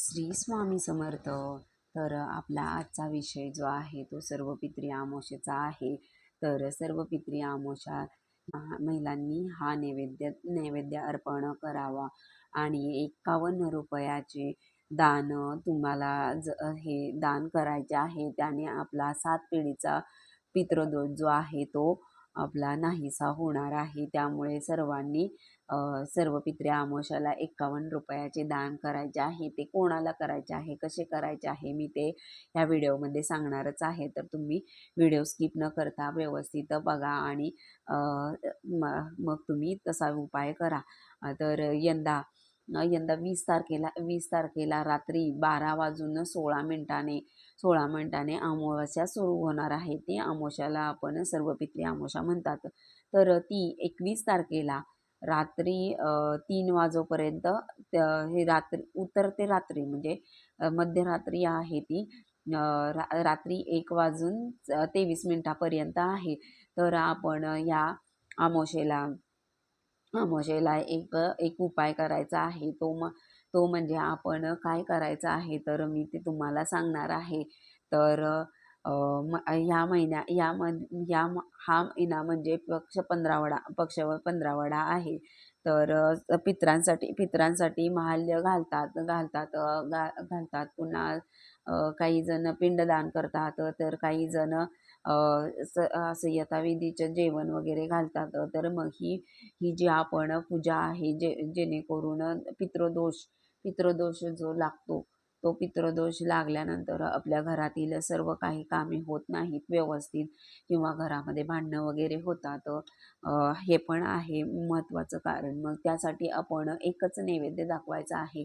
श्री स्वामी समर्थ. तर आपला आजचा विषय जो आहे तो सर्व पित्री आमोशेचा आहे. तर सर्व पित्री आमोशा महिलांनी हा नैवेद्य नैवेद्य अर्पण करावा. आणि एकावन्न रुपयाचे दान तुम्हाला ज हे दान करायचे आहे. त्याने आपला सात पिढीचा पितृदोष जो आहे तो आपला नाहीसा होणार आहे. त्यामुळे सर्वांनी सर्व पित्र्या आमोशाला एकावन्न रुपयाचे दान करायचे आहे. ते कोणाला करायचे आहे? कसे करायचे आहे? मी ते ह्या व्हिडिओमध्ये सांगणारच आहे. तर तुम्ही व्हिडिओ स्किप न करता व्यवस्थित बघा आणि मग तुम्ही तसा उपाय करा. तर यंदा यंदा वीस तारखेला वीस तारखेला रात्री बारा वाजून सोळा मिनिटाने सोळा मिनिटाने अमावस्या सुरू होणार आहे. ती अमावस्याला आपण सर्व पित्री अमावस्या म्हणतात. तर ती एकवीस तारखेला रात्री तीन वाजोपर्यंत हे रात्री उतरते रात्री म्हणजे मध्यरात्री आहे ती रा रात्री एक वाजून तेवीस मिनिटापर्यंत आहे. तर आपण या अमावस्येला अमावस्येला एक एक उपाय करायचा आहे. तो म तो म्हणजे आपण काय करायचं आहे तर मी ते तुम्हाला सांगणार आहे. तर म ह्या महिन्या या म या म- हा महिना म्हणजे पक्ष पंधरावडा पक्ष पंधरावडा आहे. तर पित्रांसाठी पित्रांसाठी महाल्य घालतात घालतात घा घालतात पुन्हा अ, काही जण पिंडदान करतात तर काही जण स असं यथाविधीचं जेवण वगैरे घालतात. तर मग ही ही जी आपण पूजा आहे जे जेणेकरून पितृदोष पितृदोष जो लागतो तो पितृदोष लागल्यानंतर आपल्या घरातील सर्व काही कामे होत नाहीत व्यवस्थित किंवा घरामध्ये भांडणं वगैरे होतात. हे पण आहे महत्त्वाचं कारण. मग त्यासाठी आपण एकच नैवेद्य दाखवायचा आहे.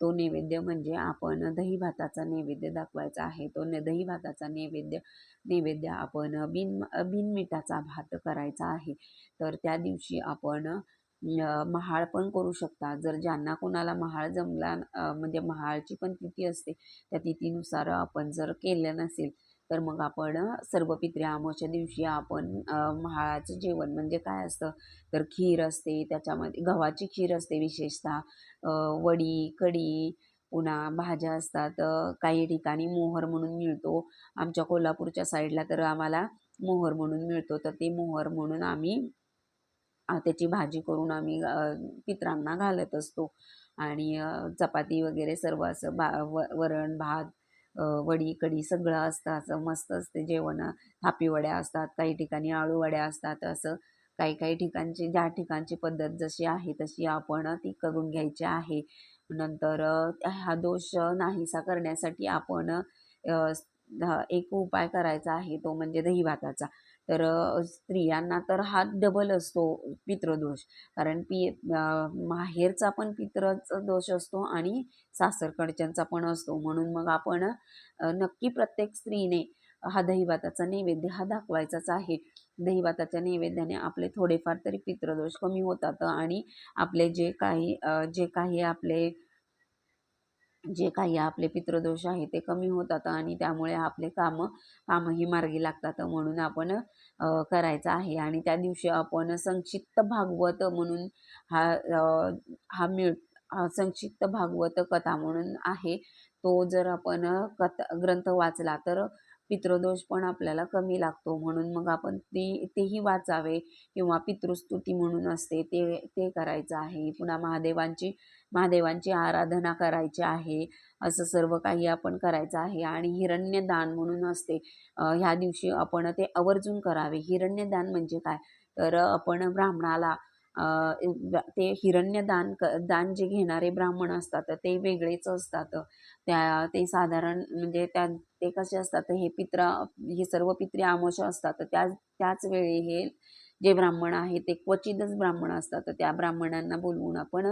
तो नैवेद्य म्हणजे आपण दही भाताचा नैवेद्य दाखवायचा आहे. तो न दही भाताचा नैवेद्य नैवेद्य आपण बिन बिन मिठाचा भात करायचा आहे. तर त्या दिवशी आपण महाळ पण करू शकता जर ज्यांना कोणाला महाळ जमला म्हणजे महाळची पण तिथी असते त्या तिथीनुसार आपण जर केलं नसेल तर मग आपण सर्व पित्रे दिवशी आपण महाळाचं जेवण म्हणजे काय असतं? तर खीर असते त्याच्यामध्ये गव्हाची खीर असते विशेषतः. वडी कढी पुन्हा भाज्या असतात काही ठिकाणी मोहर म्हणून मिळतो. आमच्या कोल्हापूरच्या साईडला तर आम्हाला मोहर म्हणून मिळतो. तर ते मोहर म्हणून आम्ही त्याची भाजी करून आम्ही पित्रांना पितरांना घालत असतो. आणि चपाती वगैरे सर्व असं बा व वरण भात वडी कढी सगळं असतं. असं मस्त असते जेवण. थापीवड्या असतात काही ठिकाणी आळूवड्या असतात. असं काही काही ठिकाणची ज्या ठिकाणची पद्धत जशी आहे तशी आपण ती करून घ्यायची आहे. नंतर हा दोष नाहीसा करण्यासाठी आपण ध- एक उपाय करायचा आहे तो म्हणजे दहीभाताचा. तर स्त्रियांना तर हा डबल असतो पितृदोष. कारण पी माहेरचा पण पितृचा दोष असतो आणि सासरकडच्यांचा पण असतो. म्हणून मग आपण नक्की प्रत्येक स्त्रीने हा दहीभाताचा नैवेद्य हा दाखवायचाच आहे. दहीभाताच्या नैवेद्याने आपले थोडेफार तरी पितृदोष कमी होतात आणि आपले जे काही जे काही आपले जे काही आपले पितृदोष आहे ते कमी होतात आणि त्यामुळे आपले कामं कामही मार्गी लागतात म्हणून आपण करायचं आहे. आणि त्या दिवशी आपण संक्षिप्त भागवत म्हणून हा हा मिळ हा संक्षिप्त भागवत कथा म्हणून आहे. तो जर आपण कथा ग्रंथ वाचला तर पितृदोष पण आपल्याला कमी लागतो. म्हणून मग आपण ती तेही वाचावे किंवा पितृस्तुती म्हणून असते ते ते करायचं आहे. पुन्हा महादेवांची महादेवांची आराधना करायची आहे. असं सर्व काही आपण करायचं आहे. आणि हिरण्यदान म्हणून असते. ह्या दिवशी आपण ते आवर्जून करावे. हिरण्यदान म्हणजे काय? तर आपण ब्राह्मणाला ते हिरण्यदान क दान जे घेणारे ब्राह्मण असतात ते वेगळेच असतात. त्या ते साधारण म्हणजे त्या ते कसे असतात हे पित्र हे सर्व पित्री आमोश असतात. त्या त्याच वेळी हे जे ब्राह्मण आहेत ते क्वचितच ब्राह्मण असतात. तर त्या ब्राह्मणांना बोलवून आपण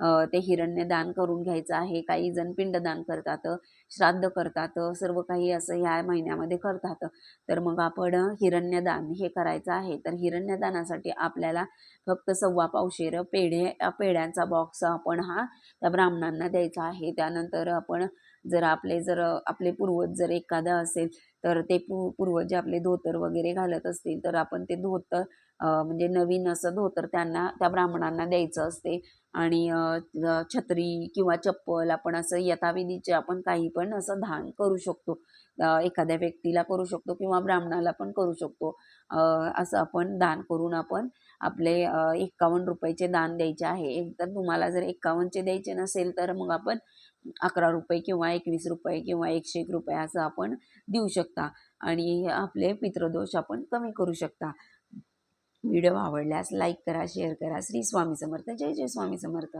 ते ते हिरण्यदान करून घ्यायचं आहे. काही जण पिंडदान करतात श्राद्ध करतात सर्व काही असं ह्या महिन्यामध्ये करतात. तर मग आपण हिरण्यदान हे करायचं आहे. तर हिरण्यदानासाठी आपल्याला फक्त सव्वा पावशेर पेढे पेढ्यांचा बॉक्स आपण हा त्या ब्राह्मणांना द्यायचा आहे. त्यानंतर आपण जर आपले जर आपले पूर्वज जर एखादा असेल तर ते पू पूर्वज आपले धोतर वगैरे घालत असतील तर आपण ते धोतर म्हणजे नवीन असं धोतर त्यांना त्या ब्राह्मणांना द्यायचं असते. आणि छत्री किंवा चप्पल आपण असं यथाविधीचे आपण काही पण असं दान करू शकतो. एखाद्या व्यक्तीला करू शकतो किंवा ब्राह्मणाला पण करू शकतो. असं आपण दान करून आपण आपले एक्कावन्न रुपयाचे दान द्यायचे आहे. एक तर तुम्हाला जर एक्कावन्नचे द्यायचे नसेल तर मग आपण अकरा रुपये किंवा एकवीस रुपये किंवा एकशे एक रुपये असं आपण देऊ शकता. आणि आपले पितृदोष आपण कमी करू शकता. व्हिडिओ आवडल्यास लाईक करा शेअर करा. श्री स्वामी समर्थ. जय जय स्वामी समर्थ.